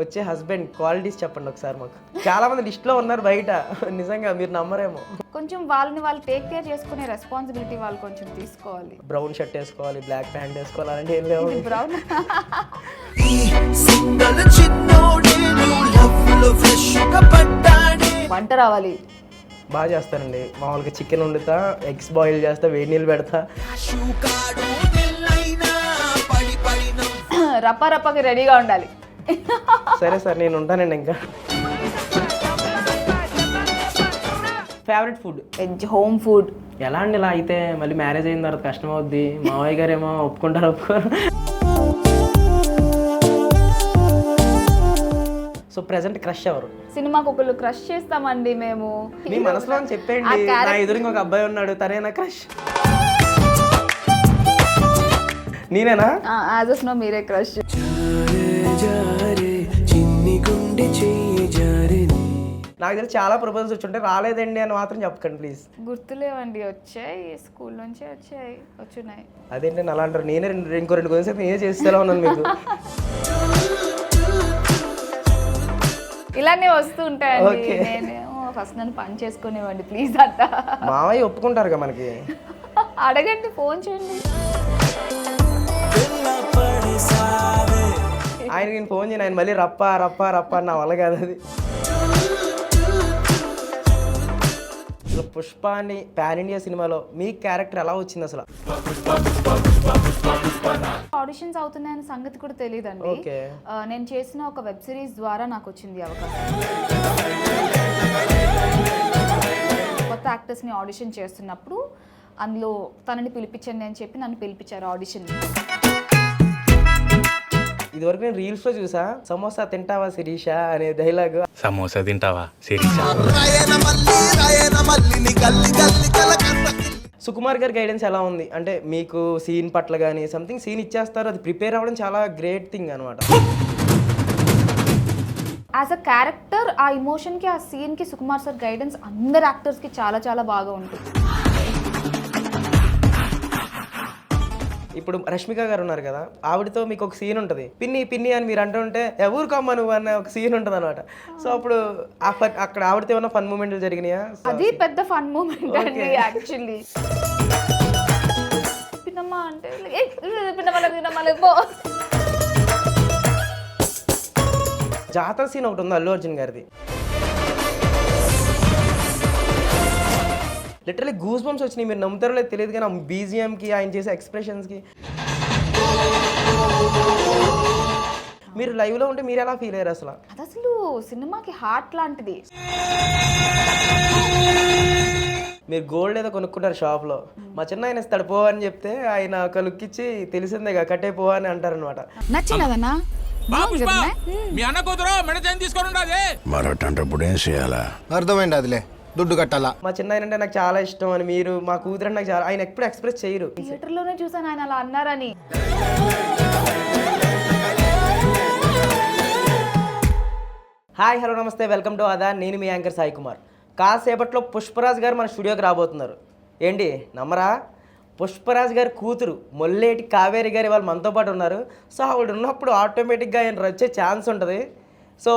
వచ్చే husband qualities చెప్పండి ఒకసారి మాకు. చాలా మంది లిస్ట్లో ఉన్నారు బయట. నిజంగా మీరు నమ్మరేమో. కొంచెం వాళ్ళని వాళ్ళు టేక్ కేర్ చేసుకునే రెస్పాన్సిబిలిటీ వాళ్ళు కొంచెం తీసుకోవాలి. బ్రౌన్ షర్ట్ వేసుకోవాలి బ్లాక్ ప్యాంట్ వేసుకోవాలి అలాంటి ఏం లేవు. బ్రౌన్ వంట రావాలి. బాగా చేస్తానండి. మామూలుగా చికెన్ వండుతా ఎగ్స్ బాయిల్ చేస్తా వేడి నీళ్ళు పెడతా. రప్ప రప్పకి రెడీగా ఉండాలి. సరే సార్ నేను ఉంటానండి ఇంకా. Favourite food veg home food ఎలా అండి ఇలా అయితే? మళ్ళీ మ్యారేజ్ అయిన తర్వాత కష్టం అవుద్ది మావయ్య గారు ఏమో ఒప్పుకుంటారు ఒప్పుకోరు. సో ప్రెసెంట్ క్రష్ ఎవరు? సినిమాకి ఒకళ్ళు క్రష్ చేస్తామండి మేము. మీ మనసులో చెప్పేయండి. నా ఎదురుగా ఒక అబ్బాయి ఉన్నాడు తనే నా క్రష్ నేనేనా యాజ్ అస్ నో మీరే క్రష్ నాకు తెలిసి చాలా ప్రపోజల్స్ వచ్చుంటే రాలేదండి అని మాత్రం చెప్పకండి ప్లీజ్ గుర్తులేవండి వచ్చాయి స్కూల్ నుంచి వచ్చాయి వచ్చున్నాయి. అదేంటి అలా అంటారు? నేనే రెండు ఇంకో రెండు కొంచెం నేనే చేసేలా ఉన్నాను మీకు. ఇలానే వస్తూ ఉంటాయండి. నేనేమో ఫస్ట్ నన్ను పని చేసుకునేవ్వండి ప్లీజ్ అంట. మావయ్య ఒప్పుకుంటారు కదా మనకి. అడగండి ఫోన్ చేయండి. ఆయన నేను ఫోన్ చేయను ఆయన మళ్ళీ రప్ప రప్ప రప్ప నా వల్ల కాదు అది. అసలు పుష్ప అని పాన్ ఇండియా సినిమాలో మీ క్యారెక్టర్ ఎలా వచ్చింది అసలు? ఆడిషన్స్ అవుతున్నాయన్న సంగతి కూడా తెలియదండి ఓకే. నేను చేసిన ఒక వెబ్ సిరీస్ ద్వారా నాకు వచ్చింది ఈ అవకాశం. కొత్త యాక్టర్స్ని ఆడిషన్ చేస్తున్నప్పుడు అందులో తనని పిలిపించండి అని చెప్పి నన్ను పిలిపించారు ఆడిషన్ ఇదివరకు నేను రీల్స్లో చూసా సమోసా తింటావా శిరీష? అనే డైలాగ్ సమోసా తింటావా శిరీష? సుకుమార్ గారి గైడెన్స్ ఎలా ఉంది? అంటే మీకు సీన్ పట్ల కానీ సంథింగ్ సీన్ ఇచ్చేస్తారు అది ప్రిపేర్ అవ్వడం చాలా గ్రేట్ థింగ్ అనమాట యాజ్ అ క్యారెక్టర్ ఆ ఇమోషన్కి ఆ సీన్కి సుకుమార్ సార్ గైడెన్స్ అందరు యాక్టర్స్కి చాలా చాలా బాగా ఉంటుంది. ఇప్పుడు రష్మిక గారు ఉన్నారు కదా ఆవిడతో మీకు ఒక సీన్ ఉంటుంది. పిన్ని పిన్ని అని మీరు అంటుంటే ఎవరు కమ్మ నువ్వు అన్న ఒక సీన్ ఉంటుంది అనమాట సో అప్పుడు ఆ ఫన్ అక్కడ ఆవిడతో ఏమైనా ఫన్ మూమెంట్లు జరిగినాయా? అది పెద్ద ఫన్ మూమెంట్ అండి యాక్చువల్లీ పిన్నమ్మ అంటే. జాతర సీన్ ఒకటి ఉంది అల్లు అర్జున్ గారిది. లిటరలీ గూస్ బంప్స్ వచ్చినాయి. మీరు నమ్ముతారో లేదు తెలియదు కానీ ఆ బీజిఎంకి ఆయన చేసే ఎక్స్ప్రెషన్స్కి మీరు లైవ్లో ఉంటే మీరు ఎలా ఫీల్ అయ్యారు అసలు? అది అసలు సినిమాకి హార్ట్ లాంటిది. మీరు గోల్డ్ ఏదో కొనుక్కుంటారు షాప్లో మా చిన్న ఆయన ఇస్తాడు పో అని చెప్తే ఆయన ఒక లుక్ ఇచ్చి తెలిసిందే కట్టే పో అని అంటారనమాట నచ్చినదన్నా మీ అన్న కూతురు మెడ తీసుకొని ఉండాలి. ఏం చేయాలా? అర్థమైంది అదిలే. దుడ్డు కట్టాలా? మా చిన్న ఆయన అంటే నాకు చాలా ఇష్టం అని మీరు మా కూతురు అంటే నాకు చాలా ఆయన ఎప్పుడు ఎక్స్ప్రెస్ చేయరు. థియేటర్లోనే చూసాను ఆయన అలా అన్నారని. హాయ్ హలో నమస్తే వెల్కమ్ టు అదా నేను మీ యాంకర్ సాయి కుమార్. కాసేపట్లో పుష్పరాజ్ గారు మన స్టూడియోకి రాబోతున్నారు. ఏంటి నమ్మరా? పుష్పరాజ్ గారి కూతురు మొల్లేటి కావేరి గారి వాళ్ళు మనతో పాటు ఉన్నారు. సో ఆవిడ ఉన్నప్పుడు ఆటోమేటిక్గా ఆయన వచ్చే ఛాన్స్ ఉంటుంది. సో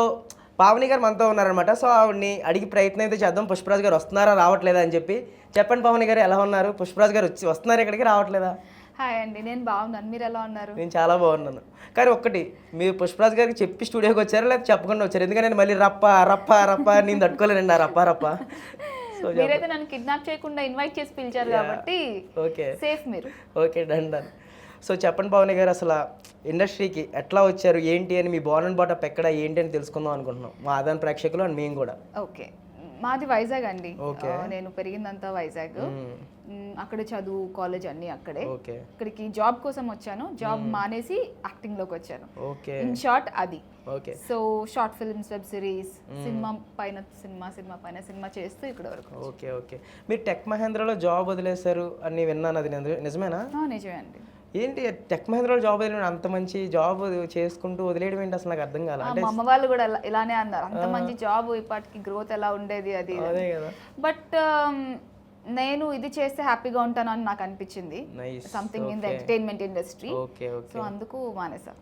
పావని గారు మనతో ఉన్నారనమాట సో ఆవిడని అడిగి ప్రయత్నం అయితే చేద్దాం. పుష్పరాజ్ గారు వస్తున్నారా రావట్లేదా అని చెప్పి. చెప్పండి పావని గారు ఎలా ఉన్నారు? పుష్పరాజ్ గారు వచ్చి వస్తున్నారు ఇక్కడికి రావట్లేదా? హాయ్ అండి నేను బాగున్నాను. మీరు ఎలా ఉన్నారు? నేను చాలా బాగున్నాను. కానీ ఒక్కటి మీరు పుష్పరాజ్ గారికి చెప్పి స్టూడియోకి వచ్చారా లేకపోతే చెప్పకుండా వచ్చారు? ఎందుకంటే నేను మళ్ళీ రప్ప రప్ప రప్ప నేను తట్టుకోలేనండి ఆ రప్ప రప్ప. సో మీరైతే నన్ను కిడ్నాప్ చేయకుండా ఇన్వైట్ చేసి పిలిచారు కాబట్టి ఓకే సేఫ్ మీరు. ఓకే డన్ డన్ సో చెప్పండి పవన్ గారు అసలు ఇండస్ట్రీకి ఎట్లా వచ్చారు? ఏంటి అని మీ బాన్ అండ్ బాటప్ ఎక్కడ ఏంటి అని తెలుసుకుందాం అనుకుంటున్నాం. మా ఆదాన్ ప్రేక్షకులు అండ్ మేము కూడా. ఓకే. మాది వైజాగ్ అండి. నేను పెరిగిందంతా వైజాగ్. అక్కడ చదువు కాలేజ్ అన్ని అక్కడే. ఓకే. ఇక్కడికి జాబ్ కోసం వచ్చాను. జాబ్ మానేసి యాక్టింగ్లోకి వచ్చాను. ఓకే. ఇన్ షార్ట్ అది. Okay. So short films web series cinema పైన సినిమా సినిమా పైన సినిమా చేస్తూ ఇక్కడ వరకు ఓకే ఓకే. మీరు టెక్ మహేంద్రలో జాబ్ వదిలేశారు అని విన్నాను అది నిజ- నిజమేనా? నిజమే అండి. ఏంటి టెక్ మహేంద్రలో జాబ్ వదిలేయడం అంత మంచి జాబ్ చేసుకుంటూ వదిలేయడం ఏంటి అసలు నాకు అర్థం కాల? ఆ, అంటే మా అమ్మ వాళ్ళు కూడా ఇలా- ఇలానే అన్నారు. అంత మంచి జాబ్ ఇప్పటికి గ్రోత్ ఎలా ఉండేది అది అదే కదా. బట్ నేను ఇది చేస్తే హ్యాపీగా ఉంటాను అని నాకు అనిపించింది. Something in the. Entertainment industry so అందుకు మానేసా.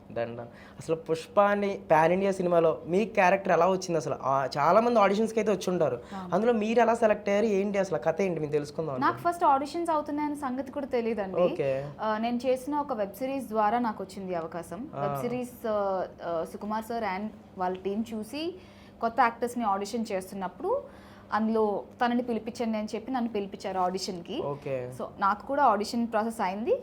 అసలు పుష్ప అని పాన్ ఇండియా సినిమాలో మీ క్యారెక్టర్ ఎలా వచ్చింది అసలు? చాలా మంది ఆడిషన్స్కి అయితే వచ్చి ఉంటారు. అందులో మీరు ఎలా సెలెక్ట్ అయ్యారు? ఏంటి అసలు? కథ ఏంటి? మీకు తెలుసుకుందాం నాకు ఫస్ట్ ఆడిషన్స్ అవుతున్నాయని సంగతి కూడా తెలియదండి. నేను చేసిన ఒక వెబ్ సిరీస్ ద్వారా నాకు వచ్చింది అవకాశం. Web series Sukumar sir and వాళ్ళ టీం చూసి కొత్త యాక్టర్స్ని ఆడిషన్ చేస్తున్నప్పుడు అందులో తనని పిలిపించండి అని చెప్పి నన్ను పిలిపించారు ఆడిషన్కి. ఓకే. సో నాకు కూడా ఆడిషన్ ప్రాసెస్ అయింది.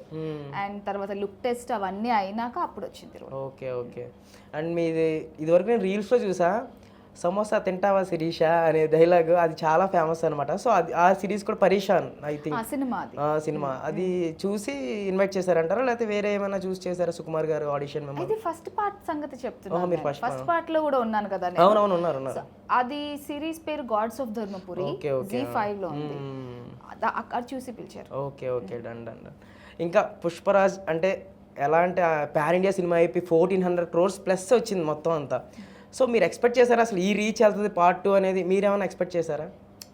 అండ్ తర్వాత లుక్ టెస్ట్ అవన్నీ అయినాక అప్పుడు వచ్చింది. Okay okay. అండ్ మీది ఇదివరకు నేను రీల్స్లో చూసా సమోసా తింటావా శిరీష అనే డైలాగ్ అది చాలా ఫేమస్ అనమాట సో అది ఆ సిరీస్ కూడా పరీషాన్ ఐ థింక్ సినిమా అది. సినిమా. అది చూసి ఇన్వైట్ చేశారంటారా? లేకపోతే వేరే ఏమైనా చూసి చేశారా సుకుమార్ గారు ఆడిషన్ ఫస్ట్ పార్ట్ సంగతి చెప్తున్నాను ఫస్ట్ పార్ట్లో కూడా ఉన్నాను కదా. అవునవును ఉన్నారు ఉన్నారు. అది సిరీస్ పేరు gods of Dharmapuri okay okay. Zee ఫైవ్లో ఉంది. అద- అక్కడ చూసి పిలిచారు. Okay okay done done done. ఇంకా పుష్పరాజ్ అంటే ఎలా అంటే పాన్ ఇండియా సినిమా అయిపోయి ఫోర్టీన్ హండ్రెడ్ క్రోర్స్ ప్లస్ వచ్చింది మొత్తం అంతా. సో మీరు ఎక్స్పెక్ట్ చేశారా? అసలు ఈ రీచ్ వెళ్తుంది పార్ట్ టూ అనేది మీరేమైనా ఎక్స్పెక్ట్ చేశారా?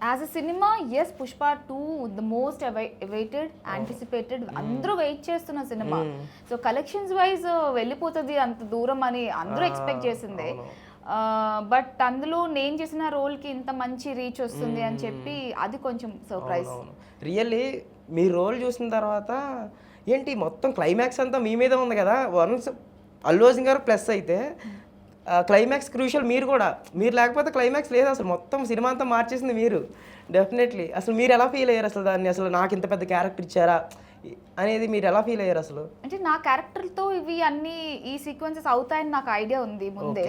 As a cinema as Pushpa two the most awaited anticipated అందరూ వెయిట్ చేస్తున్న సినిమా సో కలెక్షన్స్ వైజ్ వెళ్ళిపోతుంది అంత దూరం అని అందరూ ఎక్స్పెక్ట్ చేసిందే. బట్ అందులో నేను చేసిన రోల్కి ఇంత మంచి రీచ్ వస్తుంది అని చెప్పి అది కొంచెం సర్ప్రైజ్ రియల్లీ మీ రోల్ చూసిన తర్వాత ఏంటి? మొత్తం క్లైమాక్స్ అంతా మీ మీద ఉంది కదా? వన్స్ అల్లు గారు ప్లస్ అయితే క్లైమాక్స్ క్రూషియల్ మీరు కూడా. మీరు లేకపోతే క్లైమాక్స్ లేదు అసలు. మొత్తం సినిమా అంతా మార్చేసింది మీరు. డెఫినెట్లీ అసలు మీరు ఎలా ఫీల్ అయ్యారు అసలు దాన్ని? అసలు నాకు ఇంత పెద్ద క్యారెక్టర్ ఇచ్చారా? అనేది మీరు ఎలా ఫీల్ అయ్యారు అసలు? అంటే నా క్యారెక్టర్తో ఇవి అన్ని ఈ సీక్వెన్సెస్ అవుతాయని నాకు ఐడియా ఉంది ముందే.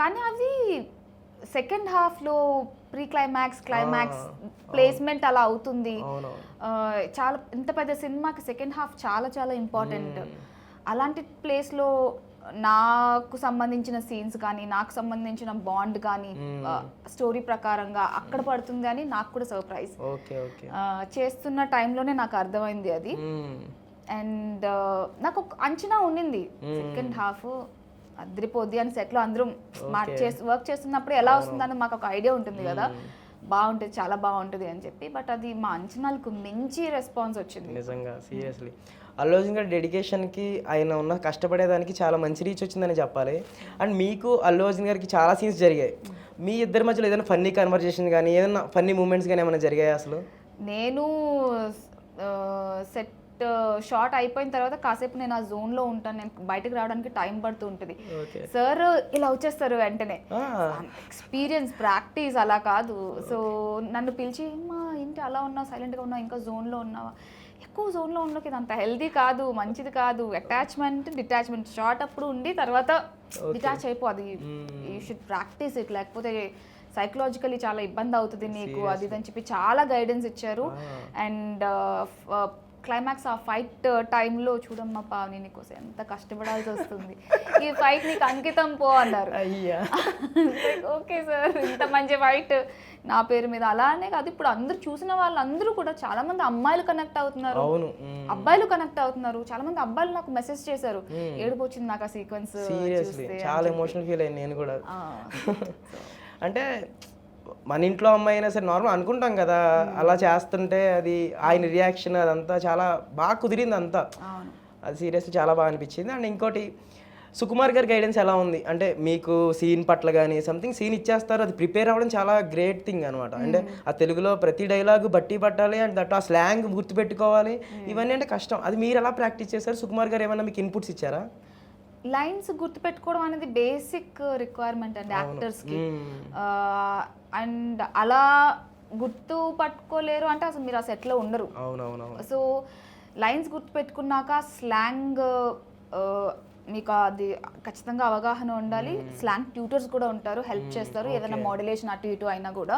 కానీ అవి సెకండ్ హాఫ్లో ప్రీ క్లైమాక్స్ క్లైమాక్స్ ప్లేస్మెంట్ అలా అవుతుంది. చాలా ఇంత పెద్ద సినిమాకి సెకండ్ హాఫ్ చాలా చాలా ఇంపార్టెంట్ అలాంటి ప్లేస్లో నాకు సంబంధించిన సీన్స్ కానీ నాకు సంబంధించిన బాండ్ కానీ స్టోరీ ప్రకారంగా అక్కడ పడుతుంది అని నాకు కూడా సర్ప్రైజ్ ఓకే ఓకే చేస్తున్న టైంలోనే నాకు అర్థమైంది అది. అండ్ నాకు ఒక అంచనా ఉండింది సెకండ్ హాఫ్ అదిరిపోద్ది అని సెట్లో అందరం వర్క్ చేస్తున్నప్పుడు ఎలా వస్తుందని మాకు ఒక ఐడియా ఉంటుంది కదా. బాగుంటుంది చాలా బాగుంటుంది అని చెప్పి. బట్ అది మా అంచనాలకు మించి రెస్పాన్స్ వచ్చింది. నిజంగా సీరియస్లీ అల్లు అర్జున్ గారి డెడికేషన్కి ఆయన ఉన్న కష్టపడేదానికి చాలా మంచి రీచ్ వచ్చిందని చెప్పాలి. అండ్ మీకు అల్లు అర్జున్ గారికి చాలా సీన్స్ జరిగాయి. మీ ఇద్దరి మధ్యలో ఏదైనా ఫన్నీ కన్వర్జేషన్ కానీ ఏదైనా ఫన్నీ మూమెంట్స్ కానీ ఏమైనా జరిగాయి అసలు? నేను సెట్ షార్ట్ అయిపోయిన తర్వాత కాసేపు నేను ఆ జోన్లో ఉంటాను. నేను బయటకు రావడానికి టైం పడుతూ ఉంటుంది. సార్ ఇలా వచ్చేస్తారు వెంటనే. ఎక్స్పీరియన్స్ ప్రాక్టీస్ అలా కాదు. సో నన్ను పిలిచి మా ఏంటి అలా ఉన్నావు? సైలెంట్గా ఉన్నావు? ఇంకా జోన్లో ఉన్నావా? ఎక్కువ జోన్లో ఉండకి ఇది అంత హెల్దీ కాదు మంచిది కాదు. అటాచ్మెంట్ డిటాచ్మెంట్ షార్ట్ అప్పుడు ఉండి తర్వాత డిటాచ్ అయిపో. అది యూ షుడ్ ప్రాక్టీస్ ఇట్ లేకపోతే సైకలాజికలీ చాలా ఇబ్బంది అవుతుంది నీకు. అది ఇది అని చెప్పి చాలా గైడెన్స్ ఇచ్చారు. అండ్ క్లైమాక్స్ ఆ ఫైట్ టైంలో చూడమ్మా పావని నీకోసం ఎంత కష్టపడాల్సి వస్తుంది. ఈ ఫైట్ నీకు అంకితం పో అన్నారు. అయ్యా. ఓకే సార్ ఇంత మంచి ఫైట్ నా పేరు మీద అలానే కాదు ఇప్పుడు అందరూ చూసిన వాళ్ళందరూ కూడా చాలా మంది అమ్మాయిలు కనెక్ట్ అవుతున్నారు. అవును. అబ్బాయిలు కనెక్ట్ అవుతున్నారు. చాలా మంది అబ్బాయిలు నాకు మెసేజ్ చేశారు. ఏడుపు వచ్చింది నాకు ఆ సీక్వెన్స్ చాలా ఎమోషనల్ ఫీల్ అయ్యాను నేను కూడా. అంటే మన ఇంట్లో అమ్మాయి అయినా సరే నార్మల్ అనుకుంటాం కదా. అలా చేస్తుంటే అది ఆయన రియాక్షన్ అదంతా చాలా బాగా కుదిరింది అంతా. అది సీరియస్లీ చాలా బాగా అనిపించింది. అండ్ ఇంకోటి సుకుమార్ గారి గైడెన్స్ ఎలా ఉంది? అంటే మీకు సీన్ పట్ల కానీ సంథింగ్ సీన్ ఇచ్చేస్తారు. అది ప్రిపేర్ అవ్వడం చాలా గ్రేట్ థింగ్ అనమాట అంటే ఆ తెలుగులో ప్రతి డైలాగు బట్టి పట్టాలి. అండ్ దట్ ఆ స్లాంగ్ గుర్తుపెట్టుకోవాలి. ఇవన్నీ అంటే కష్టం. అది మీరు ఎలా ప్రాక్టీస్ చేశారు? సుకుమార్ గారు ఏమైనా మీకు ఇన్పుట్స్ ఇచ్చారా? లైన్స్ గుర్తుపెట్టుకోవడం అనేది బేసిక్ రిక్వైర్మెంట్ అండి యాక్టర్స్కి. అండ్ అలా గుర్తు పట్టుకోలేరు అంటే అసలు మీరు ఆ సెట్లో ఉండరు. సో లైన్స్ గుర్తుపెట్టుకున్నాక స్లాంగ్ మీకు అది ఖచ్చితంగా అవగాహన ఉండాలి. స్లాంగ్ ట్యూటర్స్ కూడా ఉంటారు హెల్ప్ చేస్తారు. ఏదైనా మోడ్యులేషన్ అటు ఇటు అయినా కూడా.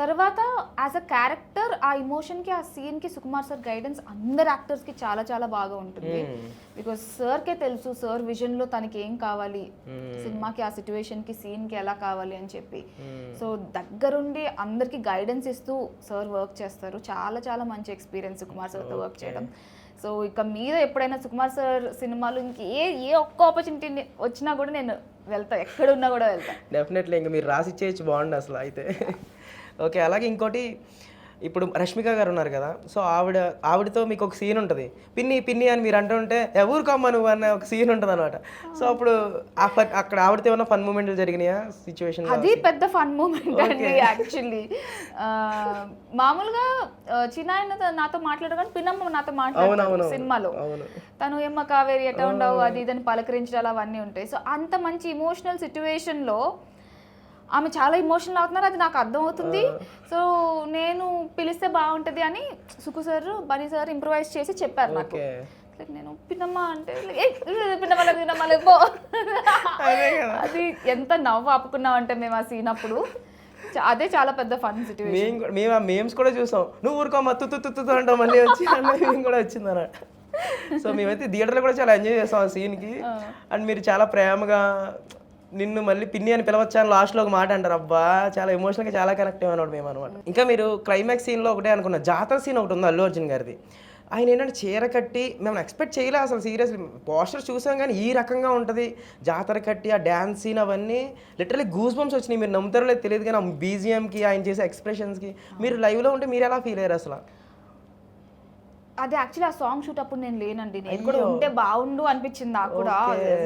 తర్వాత యాజ్ అ క్యారెక్టర్ ఆ ఇమోషన్కి ఆ సీన్కి సుకుమార్ సార్ గైడెన్స్ అందరు యాక్టర్స్కి చాలా చాలా బాగా ఉంటుంది. బికాస్ సార్కే తెలుసు సార్ విజన్లో తనకి ఏం కావాలి. సినిమాకి ఆ సిచ్యువేషన్కి సీన్కి ఎలా కావాలి అని చెప్పి. సో దగ్గరుండి అందరికి గైడెన్స్ ఇస్తూ సార్ వర్క్ చేస్తారు. చాలా చాలా మంచి ఎక్స్పీరియన్స్ సుకుమార్ సార్తో వర్క్ చేయడం. సో ఇక మీద ఎప్పుడైనా సుకుమార్ సార్ సినిమాలు ఇంక ఏ ఏ ఒక్క ఆపర్చునిటీ వచ్చినా కూడా నేను వెళ్తా ఎక్కడున్నా కూడా వెళ్తా. డెఫినెట్లీ ఇంకా మీరు రాసి చేయొచ్చు బాగుండు అసలు అయితే. ఓకే అలాగే ఇంకోటి ఇప్పుడు రష్మిక గారు ఉన్నారు కదా సో ఆవిడ ఆవిడతో మీకు ఒక సీన్ ఉంటుంది. పిన్ని పిన్ని అని మీరు అంటుంటే ఎవరు కమ్మ నువ్వు అన్న ఒక సీన్ ఉంటుంది అనమాట. సో అప్పుడు ఆ ఫన్ అక్కడ ఆవిడతో ఏమన్నా ఫన్ మూమెంట్లు జరిగినాయా సిచ్యువేషన్ అది పెద్ద ఫన్ మూమెంట్ అండి యాక్చువల్లీ. మామూలుగా చిన్న ఆయన నాతో మాట్లాడగానే పిన్నమ్మ నాతో అవునవును. సినిమాలో. తను ఏమ్మ కావేరి ఎట్లా ఉండవు అది ఇదని పలకరించడాలు అవన్నీ ఉంటాయి. సో అంత మంచి ఇమోషనల్ సిచ్యువేషన్లో ఆమె చాలా ఇమోషనల్ అవుతున్నారు అది నాకు అర్థమవుతుంది. సో నేను పిలిస్తే బాగుంటుంది అని Suku sir Bunny sir improvise చేసి చెప్పారు నాకు. నేను పిన్నమ్మ అంటే like, "ఏయ్, పిన్నమ్మ లేదు, పిన్నమ్మ లేదు, పో." అది ఎంత నవ్వు ఆపుకున్నాం అంటే మేము ఆ సీన్ అప్పుడు. అదే చాలా పెద్ద ఫన్ సిచ్యువేషన్ మేము ఆ మేమ్స్ కూడా చూసాం. నువ్వు ఊరుకోమా తుత్తు తుత్తు అంటాం మళ్ళీ వచ్చి మేము కూడా వచ్చింది అన్నమాట సో మేమైతే థియేటర్లో కూడా చాలా ఎంజాయ్ చేస్తాం ఆ సీన్కి అండ్ మీరు చాలా ప్రేమగా నిన్ను మళ్ళీ పిన్ని అని పిలవచ్చా అని లాస్ట్లో ఒక మాట అంటారు. అబ్బా చాలా ఎమోషనల్గా చాలా కనెక్ట్ అయ్యాను మేము అనమాట ఇంకా మీరు క్లైమాక్స్ సీన్లో ఒకటే అనుకున్నా జాతర సీన్ ఒకటి ఉంది అల్లు అర్జున్ గారిది. ఆయన ఏంటంటే చీర కట్టి మేము ఎక్స్పెక్ట్ చేయలే అసలు సీరియస్లీ పోస్టర్ చూసాం కానీ ఈ రకంగా ఉంటుంది. జాతర కట్టి ఆ డ్యాన్స్ సీన్ అవన్నీ లిటరలీ గూస్ బంప్స్ వచ్చినాయి. మీరు నమ్ముతారో లేదు తెలియదు కానీ ఆ బీజిఎంకి ఆయన చేసే ఎక్స్ప్రెషన్స్కి మీరు లైవ్లో ఉంటే మీరు ఎలా ఫీల్ అయ్యారు అసలు? అది యాక్చువల్లీ ఆ సాంగ్ షూట్ అప్పుడు నేను లేనండి. నేను కూడా ఉంటే బాగుండు అనిపించింది నాకు కూడా.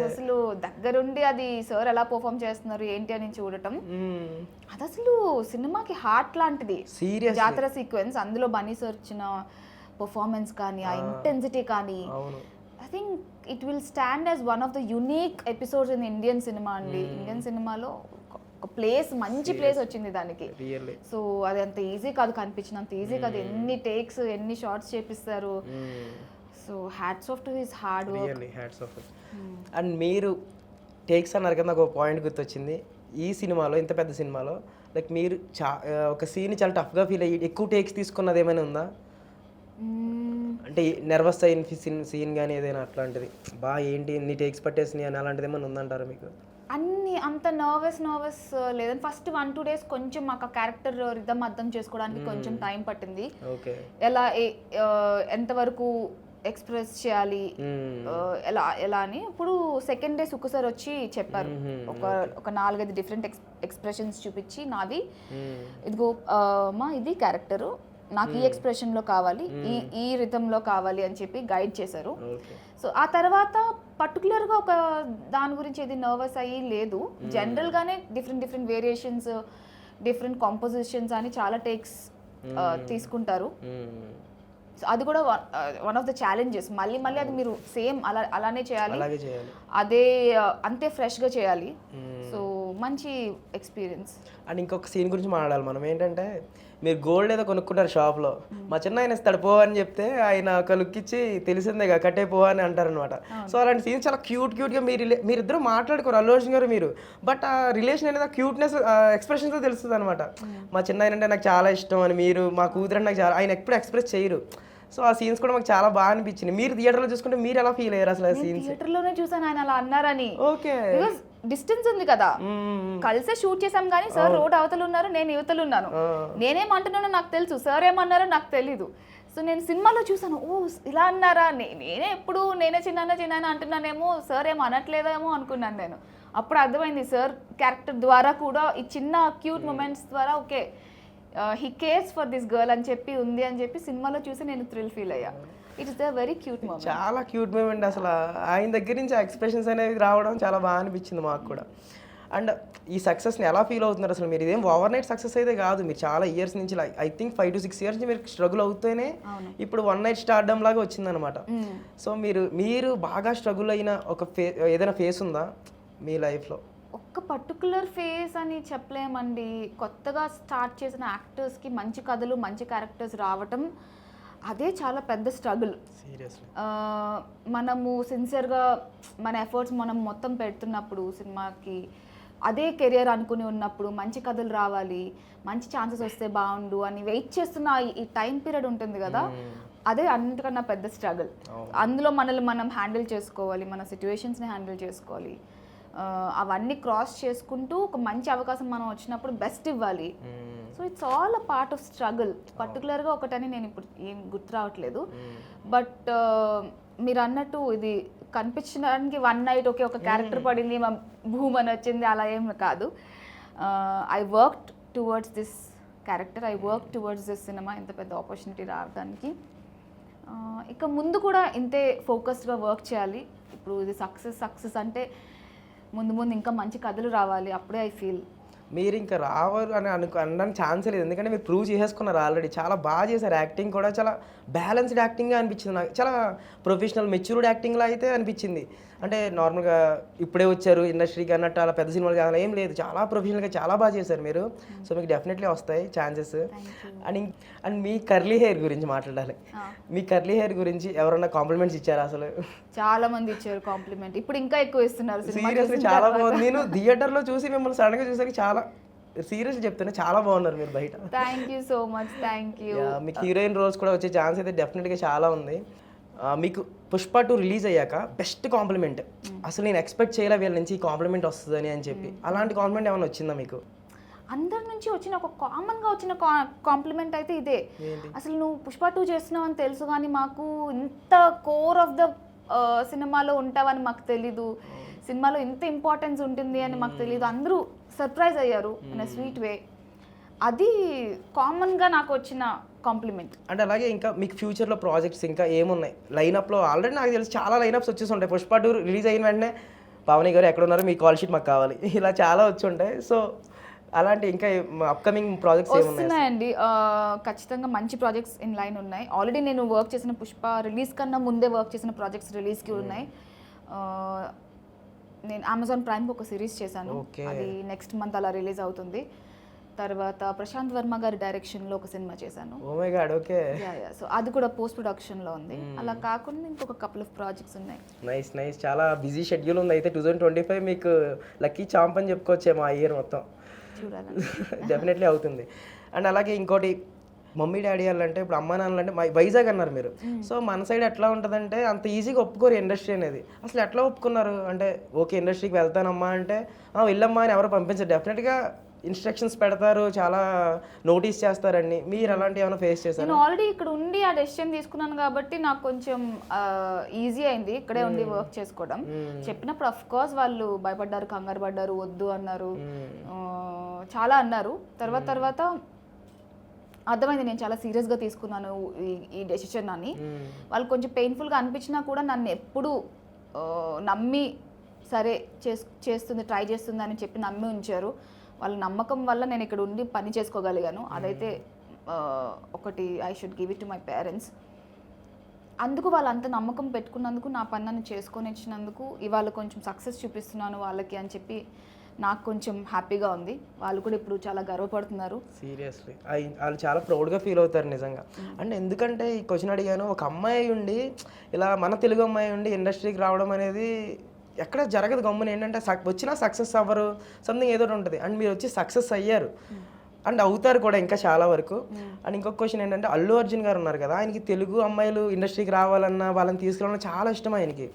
అసలు దగ్గరుండి అది సార్ ఎలా పర్ఫామ్ చేస్తున్నారు ఏంటి అని చూడటం. అది అసలు సినిమాకి హార్ట్ లాంటిది. జాతర సీక్వెన్స్ అందులో బన్నీ సార్ ఇచ్చిన పర్ఫార్మెన్స్ కానీ ఆ ఇంటెన్సిటీ కానీ I think it will stand as one of the unique episodes in Indian cinema అండి. ఇండియన్ సినిమాలో ఒక ప్లేస్ మంచి ప్లేస్ వచ్చింది దానికి. సో అది అంత ఈజీ కాదు కనిపించినంత ఈజీ కాదు. ఎన్ని టేక్స్ ఎన్ని షార్ట్స్ చేపిస్తారు. So hats off to his hard work hats off and మీరు టేక్స్ అన్నారు కదా నాకు ఒక పాయింట్ గుర్తొచ్చింది. ఈ సినిమాలో ఇంత పెద్ద సినిమాలో లైక్ మీరు చా ఒక సీన్ చాలా టఫ్గా ఫీల్ అయ్యి ఎక్కువ టేక్స్ తీసుకున్నది ఏమైనా ఉందా? అంటే నర్వస్ అయిన సీన్ సీన్ కానీ ఏదైనా అట్లాంటిది. బా ఏంటి ఎన్ని టేక్స్ పట్టేసినాయి అని అలాంటిది ఏమైనా ఉందంటారా మీకు? అంత నర్వస్ నర్వస్ లేదని ఫస్ట్ వన్ టూ డేస్ కొంచెం మాకు క్యారెక్టర్ రిధం అర్థం చేసుకోవడానికి కొంచెం టైం పట్టింది. ఎలా ఆ, ఎంతవరకు ఎక్స్ప్రెస్ చేయాలి ఆ, ఎలా ఎలా అని ఇప్పుడు సెకండ్ డే సుక్కు సార్ వచ్చి చెప్పారు. ఒక ఒక నాలుగైదు డిఫరెంట్ ఎక్స్ ఎక్స్ప్రెషన్స్ చూపించి నావి. ఇదిగో మా ఇది క్యారెక్టరు నాకు ఈ ఎక్స్ప్రెషన్లో కావాలి ఈ ఈ రిథంలో కావాలి అని చెప్పి గైడ్ చేశారు. సో ఆ తర్వాత పర్టికులర్గా ఒక దాని గురించి ఏది నర్వస్ అయ్యి లేదు. జనరల్గానే different different variations different compositions అని చాలా టేక్స్ తీసుకుంటారు. సో అది కూడా వన్ ఆఫ్ ద ఛాలెంజెస్ మళ్ళీ మళ్ళీ అది మీరు సేమ్ అలా అలానే చేయాలి. అదే uh, అంతే ఫ్రెష్గా చేయాలి. సో మంచి ఎక్స్పీరియన్స్ అండ్ ఇంకొక సీన్ గురించి మాట్లాడాలి మనం. ఏంటంటే మీరు గోల్డ్ ఏదో కొనుక్కుంటారు షాప్లో మా చిన్న ఆయన ఇస్తాడు పో అని చెప్తే ఆయన ఒక లుక్ ఇచ్చి తెలిసిందే కట్టే పో అని అంటారనమాట సో అలాంటి సీన్స్ చాలా క్యూట్ క్యూట్గా మీరు రిలే- మీరిద్దరు మాట్లాడుకోరు అల్లు అర్జున్ గారు మీరు. బట్ ఆ రిలేషన్ అనేది క్యూట్నెస్ ఎక్స్ప్రెషన్తో తెలుస్తుంది అనమాట మా చిన్న ఆయన అంటే నాకు చాలా ఇష్టం అని మీరు మా కూతురు అంటే నాకు చాలా ఆయన ఎప్పుడు ఎక్స్ప్రెస్ చేయరు. సో ఆ సీన్స్ కూడా మాకు చాలా బాగా అనిపించింది. మీరు థియేటర్లో చూసుకుంటే మీరు ఎలా ఫీల్ అయ్యారు అసలు ఆ సీన్స్ థియేటర్లోనే చూసాను ఆయన అలా అన్నారని. ఓకే. బికాస్ డిస్టెన్స్ ఉంది కదా. కలిసే షూట్ చేసాం కానీ సార్ రోడ్ అవతలు ఉన్నారు నేను యువతలు ఉన్నాను. నేనేమంటున్నానో నాకు తెలుసు సార్ ఏమన్నారో నాకు తెలీదు. సో నేను సినిమాలో చూసాను ఓ ఇలా అన్నారా? నేనే ఎప్పుడు నేనే చిన్న చిన్న అంటున్నానేమో సార్ ఏమో అనట్లేదేమో అనుకున్నాను నేను. అప్పుడు అర్థమైంది సార్ క్యారెక్టర్ ద్వారా కూడా ఈ చిన్న క్యూట్ మూమెంట్స్ ద్వారా okay he cares for this girl అని చెప్పి ఉంది అని చెప్పి సినిమాలో చూసి నేను థ్రిల్ ఫీల్ అయ్యా. It is the very cute moment చాలా క్యూట్ మూమెంట్ అసలు. ఆయన దగ్గర నుంచి ఆ ఎక్స్ప్రెషన్స్ అనేవి రావడం చాలా బాగా అనిపించింది మాకు కూడా. అండ్ ఈ సక్సెస్ని ఎలా ఫీల్ అవుతున్నారు అసలు? మీరు ఇదేం ఓవర్ నైట్ సక్సెస్ అయితే కాదు. మీరు చాలా ఇయర్స్ నుంచి I think five to six years నుంచి మీరు స్ట్రగుల్ అవుతూనే ఇప్పుడు వన్ నైట్ స్టార్డమ్ లాగా వచ్చిందనమాట సో మీరు మీరు బాగా స్ట్రగుల్ అయిన ఒక ఫే ఏదైనా ఫేస్ ఉందా మీ లైఫ్లో? ఒక్క పర్టికులర్ ఫేస్ అని చెప్పలేమండి. కొత్తగా స్టార్ట్ చేసిన యాక్టర్స్కి మంచి కథలు మంచి క్యారెక్టర్స్ రావటం అదే చాలా పెద్ద స్ట్రగుల్ మనము సిన్సియర్గా మన ఎఫర్ట్స్ మనం మొత్తం పెడుతున్నప్పుడు సినిమాకి అదే కెరియర్ అనుకుని ఉన్నప్పుడు మంచి కథలు రావాలి మంచి ఛాన్సెస్ వస్తే బాగుండు అని వెయిట్ చేస్తున్న ఈ- టైం పీరియడ్ ఉంటుంది కదా అదే అన్నిటికన్నా పెద్ద స్ట్రగుల్ అందులో మనల్ని మనం హ్యాండిల్ చేసుకోవాలి మన సిచ్యువేషన్స్ని హ్యాండిల్ చేసుకోవాలి. అవన్నీ క్రాస్ చేసుకుంటూ ఒక మంచి అవకాశం మనం వచ్చినప్పుడు బెస్ట్ ఇవ్వాలి. So it's all a part of struggle పర్టికులర్గా ఒకటని నేను ఇప్పుడు ఏం గుర్తు రావట్లేదు. బట్ మీరు అన్నట్టు ఇది కనిపించడానికి వన్ నైట్ ఒకే ఒక క్యారెక్టర్ పడింది మా భూమ్ అని వచ్చింది అలా ఏం కాదు. I work towards this character I work towards this cinema ఇంత పెద్ద ఆపర్చునిటీ రావడానికి. ఆ, ఇక ముందు కూడా ఇంతే ఫోకస్డ్గా వర్క్ చేయాలి. ఇప్పుడు ఇది సక్సెస్ సక్సెస్ అంటే ముందు ముందు ఇంకా మంచి కథలు రావాలి. అప్పుడే ఐ ఫీల్ మీరు ఇంకా రావరు అని అనుకు అనడానికి ఛాన్స్ లేదు. ఎందుకంటే మీరు ప్రూవ్ చేసేసుకున్నారు ఆల్రెడీ చాలా బాగా చేశారు. యాక్టింగ్ కూడా చాలా బ్యాలెన్స్డ్ యాక్టింగ్గా అనిపించింది నాకు. చాలా ప్రొఫెషనల్ మెచ్యూర్డ్ యాక్టింగ్లో అయితే అనిపించింది. అంటే నార్మల్గా ఇప్పుడే వచ్చారు ఇండస్ట్రీకి అన్నట్టు అలా పెద్ద సినిమాలు కావాలి ఏం లేదు. చాలా ప్రొఫెషనల్గా చాలా బాగా చేశారు మీరు. సో మీకు డెఫినెట్లీ వస్తాయి ఛాన్సెస్ అండ్ అండ్ మీ కర్లీ హెయిర్ గురించి మాట్లాడాలి. మీ కర్లీ హెయిర్ గురించి ఎవరన్నా కాంప్లిమెంట్స్ ఇచ్చారా అసలు? చాలా మంది ఇచ్చారు కాంప్లిమెంట్ ఇప్పుడు ఇంకా ఎక్కువ ఇస్తున్నారు సీరియస్లీ చూసిన చాలా. బాగుంది. నేను థియేటర్లో చూసి మిమ్మల్ని సడన్గా చూసాక చాలా సీరియస్ చెప్తున్నా చాలా బాగున్నారు మీరు బయట. Thank you so much thank you మీకు హీరోయిన్ రోల్స్ కూడా వచ్చే ఛాన్స్ అయితే డెఫినెట్గా చాలా ఉంది. మీకు పుష్ప టూ రిలీజ్ అయ్యాక బెస్ట్ కాంప్లిమెంట్. అసలు నేను ఎక్స్పెక్ట్ చేయలే వీళ్ళ నుంచి ఈ కాంప్లిమెంట్ వస్తుందని అని చెప్పి. అలాంటి కాంప్లిమెంట్ ఏమైనా వచ్చిందా మీకు? అందరి నుంచి వచ్చిన ఒక కామన్గా వచ్చిన కాంప్లిమెంట్ అయితే ఇదే. అసలు నువ్వు పుష్ప టూ చేస్తున్నావు అని తెలుసు కానీ మాకు ఇంత కోర్ ఆఫ్ ద సినిమాలో ఉంటావని మాకు తెలీదు. సినిమాలో ఇంత ఇంపార్టెన్స్ ఉంటుంది అని మాకు తెలియదు అందరూ సర్ప్రైజ్ అయ్యారు. In sweet way. అది కామన్గా నాకు వచ్చిన కాంప్లిమెంట్. అంటే అలాగే ఇంకా మీకు ఫ్యూచర్లో ప్రాజెక్ట్స్ ఇంకా ఏమున్నాయి? లైనప్లో ఆల్రెడీ నాకు తెలిసి చాలా లైనప్స్ వచ్చేసి ఉంటాయి. పుష్ప టూ రిలీజ్ అయిన వెంటనే పవని గారు ఎక్కడ ఉన్నారు మీ కాల్ షీట్ మాకు కావాలి. ఇలా చాలా వచ్చి ఉంటాయి. సో అలాంటి ఇంకా అప్కమింగ్ ప్రాజెక్ట్స్ వస్తున్నాయండి. ఖచ్చితంగా మంచి ప్రాజెక్ట్స్ ఇన్ లైన్ ఉన్నాయి. ఆల్రెడీ నేను వర్క్ చేసిన పుష్ప రిలీజ్ కన్నా ముందే వర్క్ చేసిన ప్రాజెక్ట్స్ రిలీజ్కి ఉన్నాయి. ఆ, నేను అమెజాన్ ప్రైమ్ ఒక సిరీస్ చేశాను. అది నెక్స్ట్ మంత్ అలా రిలీజ్ అవుతుంది. తర్వాత ప్రశాంత్ వర్మ గారి డైరెక్షన్లో ఒక సినిమా చేశాను. మై ఓకే సో అది కూడా పోస్ట్ ప్రొడక్షన్లో ఉంది. అలా కాకుండా ఇంకొక కపుల్ ఆఫ్ ప్రాజెక్ట్స్ ఉన్నాయి. నైస్ నైస్ చాలా బిజీ షెడ్యూల్ ఉంది. అయితే టూ థౌజండ్ ట్వంటీ ఫైవ్ మీకు లక్కీ చాంప్ అని చెప్పుకోవచ్చేమో ఆ ఇయర్ మొత్తం. చూడాలని డెఫినెట్లీ అవుతుంది. అండ్ అలాగే ఇంకోటి మమ్మీ డాడీ వాళ్ళంటే ఇప్పుడు అమ్మా నాన్నలు అంటే మై- వైజాగ్ అన్నారు మీరు. సో మన సైడ్ ఎట్లా ఉంటుందంటే అంత ఈజీగా ఒప్పుకోరు ఇండస్ట్రీ అనేది. అసలు ఎట్లా ఒప్పుకున్నారు? అంటే ఓకే ఇండస్ట్రీకి వెళ్తానమ్మా అంటే "ఆ, వెళ్ళమ్మా అని ఎవరు పంపించరు. డెఫినెట్గా ఇన్స్ట్రక్షన్స్ పెడతారు చాలా నోటీస్ చేస్తారని మీరు అలాంటి ఏమైనా ఫేస్ చేశారు? నేను ఆల్రెడీ ఇక్కడ ఉండి ఆ డెసిషన్ తీసుకున్నాను కాబట్టి నాకు కొంచెం ఈజీ అయింది. ఇక్కడే ఉండి వర్క్ చేసుకోవడం. చెప్పినప్పుడు అఫ్ కోర్స్ వాళ్ళు భయపడ్డారు కంగారు పడ్డారు వద్దు అన్నారు. చాలా అన్నారు. తర్వాత తర్వాత అర్థమైంది నేను చాలా సీరియస్గా తీసుకున్నాను ఈ- డెసిషన్ అని. వాళ్ళు కొంచెం పెయిన్ఫుల్గా అనిపించినా కూడా నన్ను ఎప్పుడు నమ్మి సరే చేస్ చేస్తుంది ట్రై చేస్తుంది అని చెప్పి నమ్మి ఉంచారు. వాళ్ళ నమ్మకం వల్ల నేను ఇక్కడ ఉండి పని చేసుకోగలిగాను. అదైతే ఒకటి I should give it to my parents అందుకు వాళ్ళు అంత నమ్మకం పెట్టుకున్నందుకు నా పని నన్ను చేసుకొని ఇచ్చినందుకు ఇవాళ కొంచెం సక్సెస్ చూపిస్తున్నాను వాళ్ళకి అని చెప్పి నాకు కొంచెం హ్యాపీగా ఉంది. వాళ్ళు కూడా ఇప్పుడు చాలా గర్వపడుతున్నారు. సీరియస్లీ వాళ్ళు చాలా ప్రౌడ్గా ఫీల్ అవుతారు నిజంగా. అంటే ఎందుకంటే ఈ క్వశ్చన్ అడిగాను ఒక అమ్మాయి ఉండి ఇలా మన తెలుగు అమ్మాయి ఉండి ఇండస్ట్రీకి రావడం అనేది ఎక్కడ జరగదు గమ్మున. ఏంటంటే వచ్చినా సక్సెస్ అవ్వరు. సంథింగ్ ఏదో ఒకటి ఉంటుంది. అండ్ మీరు వచ్చి సక్సెస్ అయ్యారు. అండ్ అవుతారు కూడా ఇంకా చాలా వరకు. అండ్ ఇంకొక క్వశ్చన్ ఏంటంటే అల్లు అర్జున్ గారు ఉన్నారు కదా ఆయనకి తెలుగు అమ్మాయిలు ఇండస్ట్రీకి రావాలన్నా వాళ్ళని తీసుకురావాలన్నా చాలా ఇష్టం ఆయనకి.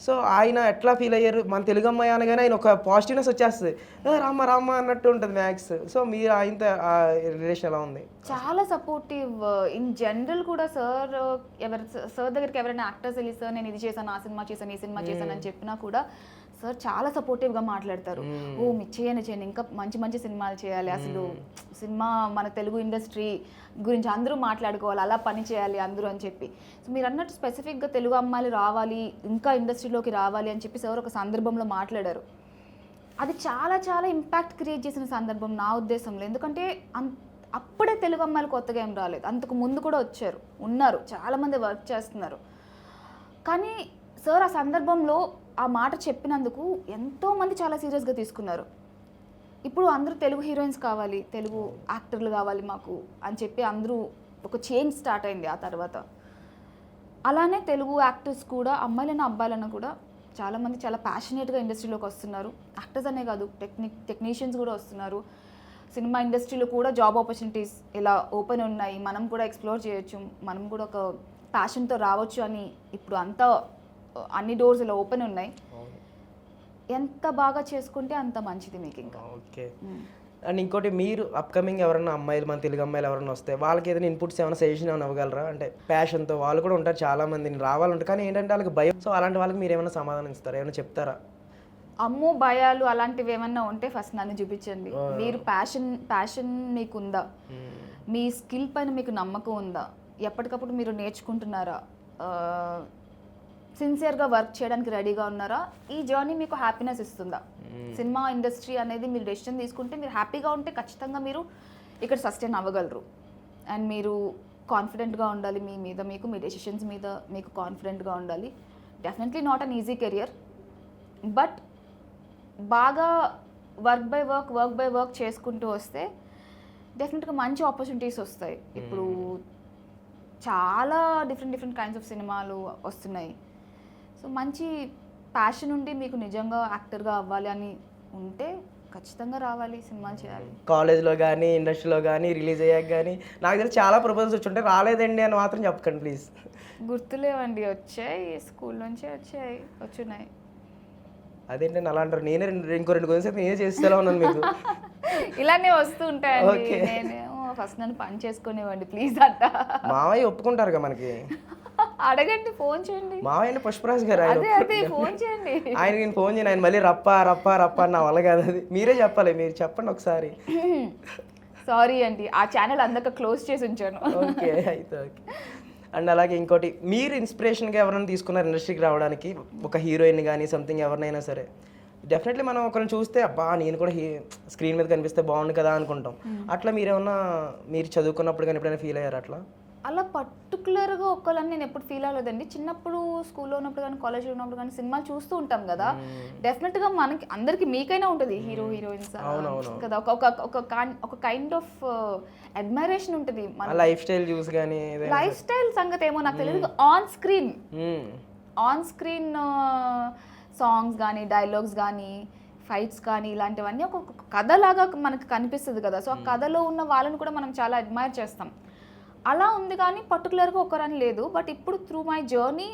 సో ఆయన ఎట్లా ఫీల్ అయ్యారు? మన తెలుగు అమ్మాయి అనగానే ఆయన ఒక పాజిటివ్నెస్ వచ్చేస్తుంది. "ఏ, రామ్మ రామ్మ అన్నట్టు ఉంటుంది మ్యాక్స్ సో మీరు ఆయనతో రిలేషన్ ఎలా ఉంది? చాలా సపోర్టివ్ ఇన్ జనరల్ కూడా సార్ ఎవరి సార్ దగ్గరికి ఎవరైనా యాక్టర్స్ వెళ్ళి సార్ నేను ఇది చేశాను ఆ సినిమా చేశాను ఈ సినిమా చేశాను అని చెప్పినా కూడా సార్ చాలా సపోర్టివ్గా మాట్లాడతారు. ఓ మీరు చేయండి ఇంకా మంచి మంచి సినిమాలు చేయాలి అసలు. సినిమా మన తెలుగు ఇండస్ట్రీ గురించి అందరూ మాట్లాడుకోవాలి అలా పని చేయాలి అందరూ అని చెప్పి. సో మీరు అన్నట్టు స్పెసిఫిక్గా తెలుగు అమ్మాయిలు రావాలి ఇంకా ఇండస్ట్రీలోకి రావాలి అని చెప్పి సార్ ఒక సందర్భంలో మాట్లాడారు. అది చాలా చాలా ఇంపాక్ట్ క్రియేట్ చేసిన సందర్భం నా ఉద్దేశంలో. ఎందుకంటే అప్పుడే తెలుగు అమ్మాయిలు కొత్తగా ఏం రాలేదు. అంతకు ముందు కూడా వచ్చారు ఉన్నారు. చాలామంది వర్క్ చేస్తున్నారు. కానీ సార్ ఆ సందర్భంలో ఆ మాట చెప్పినందుకు ఎంతోమంది చాలా సీరియస్గా తీసుకున్నారు. ఇప్పుడు అందరూ తెలుగు హీరోయిన్స్ కావాలి తెలుగు యాక్టర్లు కావాలి మాకు అని చెప్పి అందరూ ఒక చేంజ్ స్టార్ట్ అయింది ఆ తర్వాత. అలానే తెలుగు యాక్టర్స్ కూడా అమ్మాయిలైనా అబ్బాయిలను కూడా చాలామంది చాలా ప్యాషనేట్గా ఇండస్ట్రీలోకి వస్తున్నారు. యాక్టర్స్ అనే కాదు టెక్నిక్ టెక్నీషియన్స్ కూడా వస్తున్నారు. సినిమా ఇండస్ట్రీలో కూడా జాబ్ ఆపర్చునిటీస్ ఇలా ఓపెన్ ఉన్నాయి మనం కూడా ఎక్స్ప్లోర్ చేయొచ్చు మనం కూడా ఒక ప్యాషన్తో రావచ్చు అని ఇప్పుడు అంతా అన్ని డోర్స్ ఇలా ఓపెన్ ఉన్నాయి. ఎంత బాగా చేసుకుంటే అంత మంచిది మీకు ఇంకా. ఓకే. అండ్ ఇంకోటి మీరు అప్కమింగ్ ఎవరైనా అమ్మాయిలు మన తెలుగు అమ్మాయిలు ఎవరైనా వస్తే వాళ్ళకి ఏదైనా ఇన్పుట్స్ ఏమైనా సజెషన్ ఏమైనా ఇవ్వగలరా? అంటే ప్యాషన్తో వాళ్ళు కూడా ఉంటారు చాలా మంది రావాలంటారు కానీ ఏంటంటే వాళ్ళకి భయం. సో అలాంటి వాళ్ళకి మీరు ఏమైనా సమాధానం ఇస్తారా? ఏమైనా చెప్తారా? అమ్మో భయాలు అలాంటివి ఏమన్నా ఉంటే ఫస్ట్ నన్ను చూపించండి. మీరు ప్యాషన్ ప్యాషన్ మీకు ఉందా మీ స్కిల్ పైన మీకు నమ్మకం ఉందా? ఎప్పటికప్పుడు మీరు నేర్చుకుంటున్నారా? సిన్సియర్గా వర్క్ చేయడానికి రెడీగా ఉన్నారా? ఈ జర్నీ మీకు హ్యాపీనెస్ ఇస్తుందా? సినిమా ఇండస్ట్రీ అనేది మీరు డెసిషన్ తీసుకుంటే మీరు హ్యాపీగా ఉంటే ఖచ్చితంగా మీరు ఇక్కడ సస్టైన్ అవ్వగలరు. అండ్ మీరు కాన్ఫిడెంట్గా ఉండాలి మీ మీద మీకు మీ డెసిషన్స్ మీద మీకు కాన్ఫిడెంట్గా ఉండాలి. Definitely not an easy career but బాగా work by work work by work చేసుకుంటూ వస్తే డెఫినెట్గా మంచి ఆపర్చునిటీస్ వస్తాయి. ఇప్పుడు చాలా డిఫరెంట్ డిఫరెంట్ కైండ్స్ ఆఫ్ సినిమాలు వస్తున్నాయి. సో మంచి ప్యాషన్ ఉండి మీకు నిజంగా యాక్టర్గా అవ్వాలి అని ఉంటే ఖచ్చితంగా రావాలి సినిమాలు చేయాలి. కాలేజ్లో కానీ ఇండస్ట్రీలో కానీ రిలీజ్ అయ్యాక కానీ నాకు తెలిసి చాలా ప్రపోజల్స్ వచ్చి ఉంటాయి రాలేదండి అని మాత్రం చెప్పకండి ప్లీజ్ గుర్తులేవండి వచ్చాయి స్కూల్ నుంచే వచ్చాయి వచ్చున్నాయి. అదేంటి అలా అంటారు? నేనే రెండు ఇంకో రెండు కొంచెం నేనే చేసేలా ఉన్నాను మీకు. ఇలానే వస్తూ ఉంటాయండి. నేనేమో ఫస్ట్ నన్ను పని చేసుకునేవ్వండి ప్లీజ్ అంట. మావయ్య ఒప్పుకుంటారు కదా మనకి. అడగండి ఫోన్ చేయండి. మావయ్య పుష్పరాజ్ గారు ఆయన ఫోన్ చేయండి. ఆయన నేను ఫోన్ చేయను ఆయన మళ్ళీ రప్ప రప్ప రప్ప నా వల్ల కాదు అది. మీరే చెప్పాలి మీరు చెప్పండి ఒకసారి. సారీ అండి ఆ ఛానల్ అందక క్లోజ్ చేసి ఉంచాను. ఓకే అయితే ఓకే. అండ్ అలాగే ఇంకోటి మీరు ఇన్స్పిరేషన్గా ఎవరైనా తీసుకున్నారు ఇండస్ట్రీకి రావడానికి ఒక హీరోయిన్ కానీ సంథింగ్ ఎవరినైనా సరే? డెఫినెట్లీ మనం ఒకరిని చూస్తే అబ్బా నేను కూడా హీ స్క్రీన్ మీద కనిపిస్తే బాగుండు కదా అనుకుంటాం. అట్లా మీరేమన్నా మీరు చదువుకున్నప్పుడు కానీ ఎప్పుడైనా ఫీల్ అయ్యారు అట్లా? అలా పర్టికులర్గా ఒక్కళ్ళని నేను ఎప్పుడు ఫీల్ అవ్వలేదండి. చిన్నప్పుడు స్కూల్లో ఉన్నప్పుడు కానీ కాలేజ్లో ఉన్నప్పుడు కానీ సినిమాలు చూస్తూ ఉంటాం కదా. డెఫినెట్గా మనకి అందరికి మీకైనా ఉంటుంది హీరో హీరోయిన్స్ కదా. ఒక ఒక ఒక కైండ్ ఆఫ్ అడ్మైరేషన్ ఉంటుంది మన లైఫ్ స్టైల్ చూసి కానీ లైఫ్ స్టైల్ సంగతి ఏమో నాకు తెలియదు on screen. On screen songs కానీ డైలాగ్స్ కానీ ఫైట్స్ కానీ ఇలాంటివన్నీ ఒక కథలాగా మనకు కనిపిస్తుంది కదా. సో ఆ కథలో ఉన్న వాళ్ళని కూడా మనం చాలా అడ్మైర్ చేస్తాం. అలా ఉంది కానీ పర్టికులర్గా ఒకరని లేదు. బట్ ఇప్పుడు త్రూ మై జర్నీ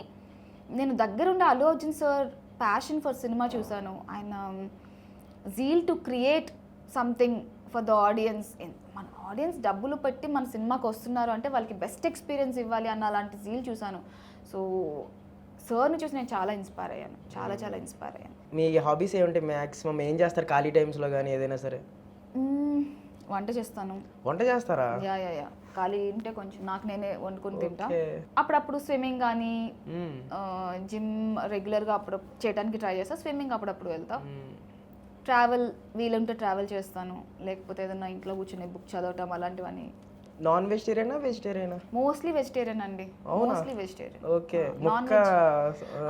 నేను దగ్గరుండి Allu Arjun sir passion for cinema చూశాను. ఆయన zeal to create something for the audience మన ఆడియన్స్ డబ్బులు పెట్టి మన సినిమాకి వస్తున్నారు అంటే వాళ్ళకి బెస్ట్ ఎక్స్పీరియన్స్ ఇవ్వాలి అన్న అలాంటి జీల్ చూశాను. సో సార్ని చూసి నేను చాలా ఇన్స్పైర్ అయ్యాను. చాలా చాలా ఇన్స్పైర్ అయ్యాను. మీ హాబీస్ ఏముంటాయి? మ్యాక్సిమం ఏం చేస్తారు? ఖాళీ టైమ్స్లో కానీ ఏదైనా సరే? వంట చేస్తాను. వంట చేస్తారా? Yeah yeah yeah. ఖాళీ ఉంటే కొంచెం నాకు నేనే వండుకొని తింటా. అప్పుడప్పుడు స్విమ్మింగ్ కానీ. జిమ్ రెగ్యులర్గా అప్పుడు చేయడానికి ట్రై చేస్తా. స్విమ్మింగ్ అప్పుడప్పుడు వెళ్తా. ట్రావెల్ వీలుంటే ట్రావెల్ చేస్తాను. లేకపోతే ఏదైనా ఇంట్లో కూర్చుని బుక్ చదవటం అలాంటివన్నీ నాన్ వెజిటేరియనా వెజిటేరియనా? మోస్ట్లీ వెజిటేరియన్ అండి? Mostly vegetarian okay. ముక్క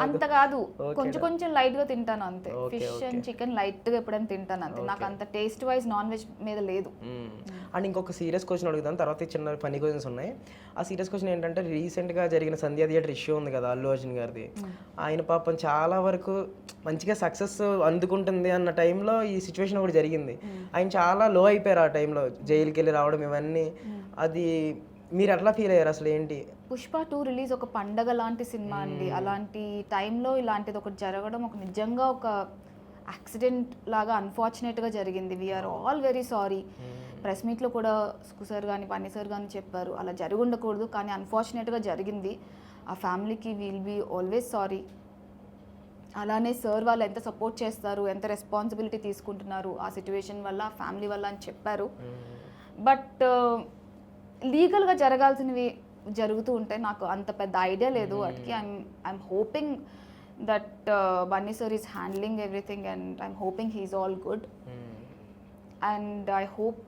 అంత కాదు. కొంచెం కొంచెం లైట్గా తింటాను అంతే. ఫిష్ అండ్ చికెన్ లైట్గా ఎప్పుడైనా తింటాను అంతే. నాకు అంత టేస్ట్ వైజ్ నాన్ వెజ్ మీద లేదు. అండ్ ఇంకొక సీరియస్ క్వశ్చన్ అడుగుతాను తర్వాత చిన్న ఫనీ క్వశ్చన్స్ ఉన్నాయి. ఆ సీరియస్ క్వశ్చన్ ఏంటంటే రీసెంట్గా జరిగిన సంధ్యా థియేటర్ ఇష్యూ ఉంది కదా అల్లు అర్జున్ గారిది. ఆయన పాపం చాలా వరకు మంచిగా సక్సెస్ అందుకుంటుంది అన్న టైంలో ఈ సిచ్యువేషన్ ఒకటి జరిగింది. ఆయన చాలా లో అయిపోయారు ఆ టైంలో జైలుకి వెళ్ళి రావడం ఇవన్నీ. అది మీరు ఎట్లా ఫీల్ అయ్యారు అసలు ఏంటి? పుష్ప టూ రిలీజ్ ఒక పండగ లాంటి సినిమా అండి. అలాంటి టైంలో ఇలాంటిది ఒకటి జరగడం ఒక నిజంగా ఒక యాక్సిడెంట్ లాగా అన్ఫార్చునేట్గా జరిగింది. We're all very sorry press మీట్లో కూడా సుకు సార్ కానీ పన్నీ సార్ కానీ చెప్పారు. అలా జరిగి ఉండకూడదు కానీ అన్ఫార్చునేట్గా జరిగింది. ఆ ఫ్యామిలీకి విల్ బీ ఆల్వేస్ సారీ అలానే సార్ వాళ్ళు ఎంత సపోర్ట్ చేస్తారు ఎంత రెస్పాన్సిబిలిటీ తీసుకుంటున్నారు ఆ సిచ్యువేషన్ వల్ల ఫ్యామిలీ వల్ల అని చెప్పారు. బట్ లీగల్గా జరగాల్సినవి జరుగుతూ ఉంటాయి. నాకు అంత పెద్ద ఐడియా లేదు. వాటికి I'm I'm hoping that Bunny sir is handling everything and I'm hoping he is all good. And I hope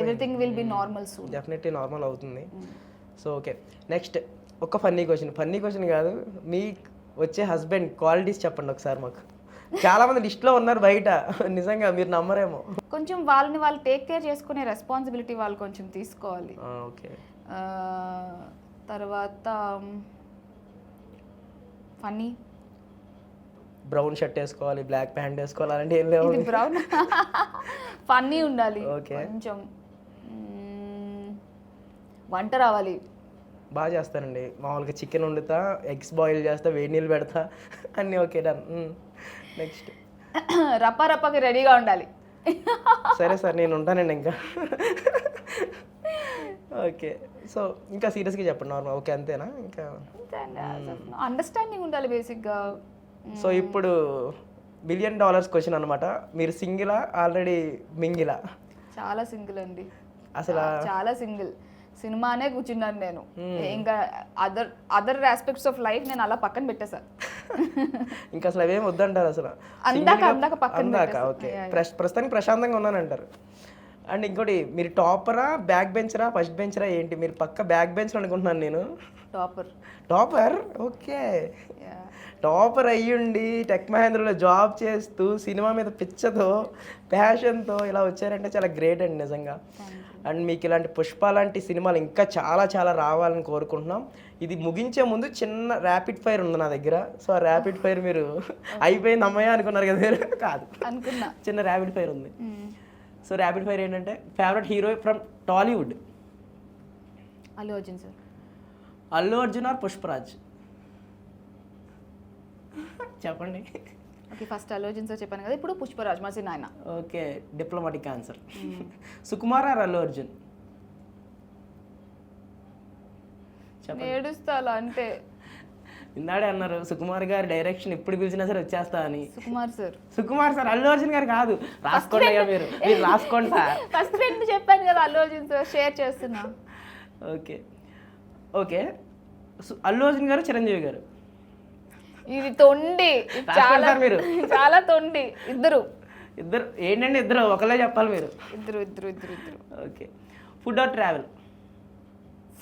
everything will be normal soon. Definitely normal అవుతుంది. So okay. నెక్స్ట్ ఒక ఫన్నీ క్వశ్చన్. ఫన్నీ క్వశ్చన్ కాదు మీ వచ్చే husband qualities చెప్పండి ఒకసారి మాకు. చాలా మంది లిస్ట్లో ఉన్నారు బయట. నిజంగా మీరు నమ్మరేమో. కొంచెం వాళ్ళని వాళ్ళు టేక్ కేర్ చేసుకునే రెస్పాన్సిబిలిటీ వాళ్ళు కొంచెం తీసుకోవాలి. ఓకే. తర్వాత ఫన్నీ బ్రౌన్ షర్ట్ వేసుకోవాలి బ్లాక్ ప్యాంట్ వేసుకోవాలి అలాంటి ఏం లేవు. బ్రౌన్ ఫన్నీ ఉండాలి. Okay. కొంచెం వంట రావాలి. బాగా చేస్తానండి. మామూలుగా చికెన్ వండుతా ఎగ్స్ బాయిల్ చేస్తా వేడి నీళ్ళు పెడతా అన్నీ ఓకే డన్. నెక్స్ట్. రప్ప రప్పకి రెడీగా ఉండాలి. సరే సార్ నేను ఉంటానండి ఇంకా. ఓకే. సో ఇంకా సీరియస్గా చెప్పండి నార్మల్. ఓకే అంతేనా? ఇంకా అండర్స్టాండింగ్ ఉండాలి బేసిక్గా. సో ఇప్పుడు బిలియన్ డాలర్స్ క్వశ్చన్ అనమాట మీరు సింగిలా ఆల్రెడీ మింగిలా? చాలా సింగిల్ అండి. అసలు? చాలా సింగిల్. సినిమానే కూర్చున్నాను నేను. ఇంకా other other aspects of life నేను అలా పక్కన పెట్టేసా. ఇంకా అసలు అవేం వద్దంటారు అసలు? అందాక- అందాక పక్కన అందాక. ఓకే. ప్రస్తుతానికి ప్రశాంతంగా ఉన్నానంటారు. అండ్ ఇంకోటి మీరు టాపరా బ్యాక్ బెంచరా ఫస్ట్ బెంచరా ఏంటి? మీరు పక్క బ్యాక్ బెంచ్ అనుకుంటున్నాను నేను. టాపర్. టాపర్? ఓకే. టాపర్ అయ్యుండి టెక్ మహేంద్రలో జాబ్ చేస్తూ సినిమా మీద పిచ్చతో ప్యాషన్తో ఇలా వచ్చారంటే చాలా గ్రేట్ అండి నిజంగా. అండ్ మీకు ఇలాంటి పుష్ప లాంటి సినిమాలు ఇంకా చాలా చాలా రావాలని కోరుకుంటున్నాం. ఇది ముగించే ముందు చిన్న ర్యాపిడ్ ఫైర్ ఉంది నా దగ్గర. సో ఆ ర్యాపిడ్ ఫైర్ మీరు అయిపోయింది అమ్మాయి అనుకున్నారు కదా మీరు? కాదు. అనుకున్నా. చిన్న ర్యాపిడ్ ఫైర్ ఉంది. సో ర్యాపిడ్ ఫైర్ ఏంటంటే favourite hero from Tollywood Allu Arjun sir. Allu Arjun or Pushparaj? చెప్పండి. Okay first Allu Arjun sir చెప్పాను కదా ఇప్పుడు పుష్పరాజ్ మా సిన్న ఆయన okay diplomatic answer. Sukumar or Allu Arjun. చెప్పండి. ఏడుస్తా అలా అంటే. ఇందాడే అన్నారు సుకుమార్ గారి డైరెక్షన్ ఎప్పుడు పిలిచినా సరే వచ్చేస్తా అని. సుకుమార్ సార్. సుకుమార్ సార్ అల్లు అర్జున్ గారు కాదు. రాసుకోండి అయ్యా మీరు. మీరు రాసుకోండి సార్. ఫస్ట్ ఫ్రెండ్ చెప్పాను కదా అల్లు అర్జున్ సార్ షేర్ చేస్తున్నా. ఓకే. ఓకే. సు- అల్లు అర్జున్ గారు చిరంజీవి గారు. ఇది తొండి. చాలా మీరు. చాలా తొండి. ఇద్దరు. ఇద్దరు ఏంటండి ఇద్దరు? ఒకళ్ళే చెప్పాలి మీరు. ఇద్దరు ఇద్దరు ఇద్దరు ఇద్దరు. Okay. Food or travel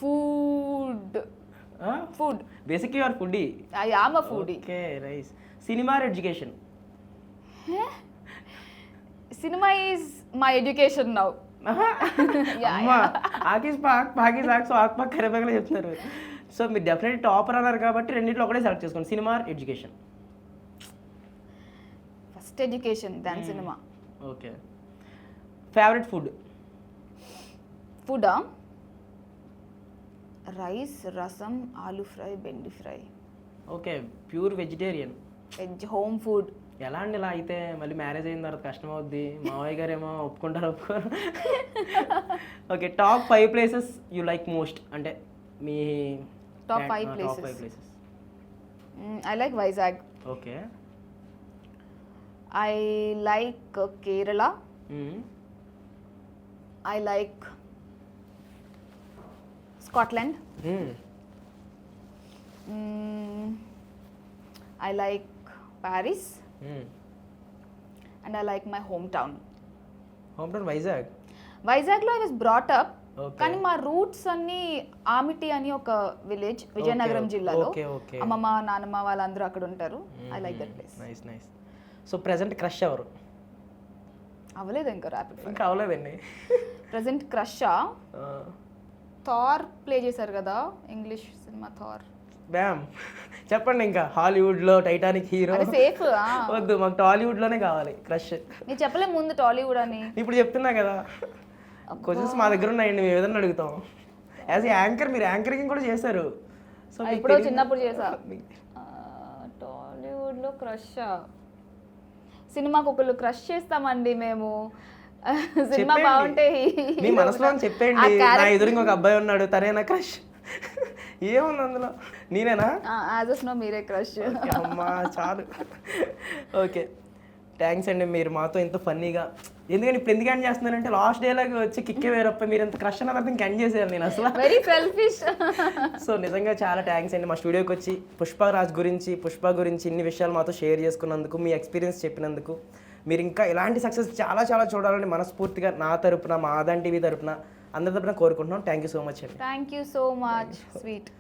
food food basic your food I am a food okay rice. Cinema education cinema is my education now ఆకిస్ పాక్ పాకిస్ ఆక్ సో ఆక్ పాక్ కరేపాకలే చెప్తున్నారు. సో మీరు డెఫినెట్ టాపర్ అన్నారు కాబట్టి రెండింటిలో ఒకటే సెలెక్ట్ చేసుకోండి. సినిమా ఎడ్యుకేషన్ ఫస్ట్ ఎడ్యుకేషన్ దాని సినిమా ఓకే ఫేవరెట్ ఫుడ్ ఫుడా రైస్ రసం ఆలు fry బెండి fry okay pure vegetarian veg home food ఎలా అండి ఇలా అయితే? మళ్ళీ మ్యారేజ్ అయిన తర్వాత కష్టం అవుద్ది. మావయ్య గారు ఏమో ఒప్పుకుంటారు ఒప్పుకోరు. Okay top five places you like most అంటే మీ Top Ten, five uh, places. Top five places. Mm, I like Vizag. Okay. I like uh, Kerala. Mm. I like Scotland. Mm. Mm, I like Paris. Mm. And I like my hometown. Hometown Vizag? Vizag, I was brought up కానీ మా roots అన్ని ఆమిటి అని ఒక village Vizianagaram జిల్లాలో. అమ్మమ్మ నాన్నమ్మ వాళ్ళందరూ అక్కడ ఉంటారు. I like that place nice nice so present crush ఎవరు? అవ్వలేదు ఇంకా ర్యాపిడ్ ఇంకా అవలేదండి ప్రజెంట్ క్రష్ థార్ ప్లే చేశారు కదా ఇంగ్లీష్ సినిమా థార్ బ్యామ్ చెప్పండి ఇంకా హాలీవుడ్లో టైటానిక్ హీరో సేఫ్ వద్దు మాకు టాలీవుడ్లోనే కావాలి క్రష్ నేను చెప్పలే ముందు టాలీవుడ్ అని. ఇప్పుడు చెప్తున్నా కదా. క్వశ్చన్స్ మా దగ్గర ఉన్నాయండి మేము ఏదన్నా అడుగుతాం. యాజ్ యాంకర్ మీరు యాంకరింగ్ కూడా చేశారు. సో తెలియదు- చిన్నప్పుడు చేసా టాలీవుడ్లో క్రష్ సినిమాకి ఒకళ్ళు క్రష్ చేస్తామండి మేము. సినిమా. బాగుంటే మీ మనసులో చెప్పండి నా ఎదురు ఇంకొక అబ్బాయి ఉన్నాడు తనే నా క్రష్ ఏముంది అందులో? నేనేనా? యాజ్ అస్ నో మీరే క్రష్ అమ్మా చాలు. ఓకే. థ్యాంక్స్ అండి మీరు మాతో ఇంత ఫన్నీగా. ఎందుకంటే ఇప్పుడు ఎందుకు ఎండ్ చేస్తున్నానంటే లాస్ట్ డేలాగా వచ్చి కిక్కే వేరప్ప మీరు ఇంత క్రష్ అన్న తర్వాత ఎండ్ చేశారు నేను అసలు. వెరీ సెల్ఫిష్ సో నిజంగా చాలా థ్యాంక్స్ అండి మా స్టూడియోకి వచ్చి పుష్పరాజ్ గురించి పుష్ప గురించి ఇన్ని విషయాలు మాతో షేర్ చేసుకున్నందుకు మీ ఎక్స్పీరియన్స్ చెప్పినందుకు. మీరు ఇంకా ఇలాంటి సక్సెస్ చాలా చాలా చూడాలని మనస్ఫూర్తిగా నా తరపున మా ఆదాన్ టీవీ తరపున అందరి తరపున కోరుకుంటున్నాం. థ్యాంక్ యూ సో మచ్ అండి. Thank you so much sweet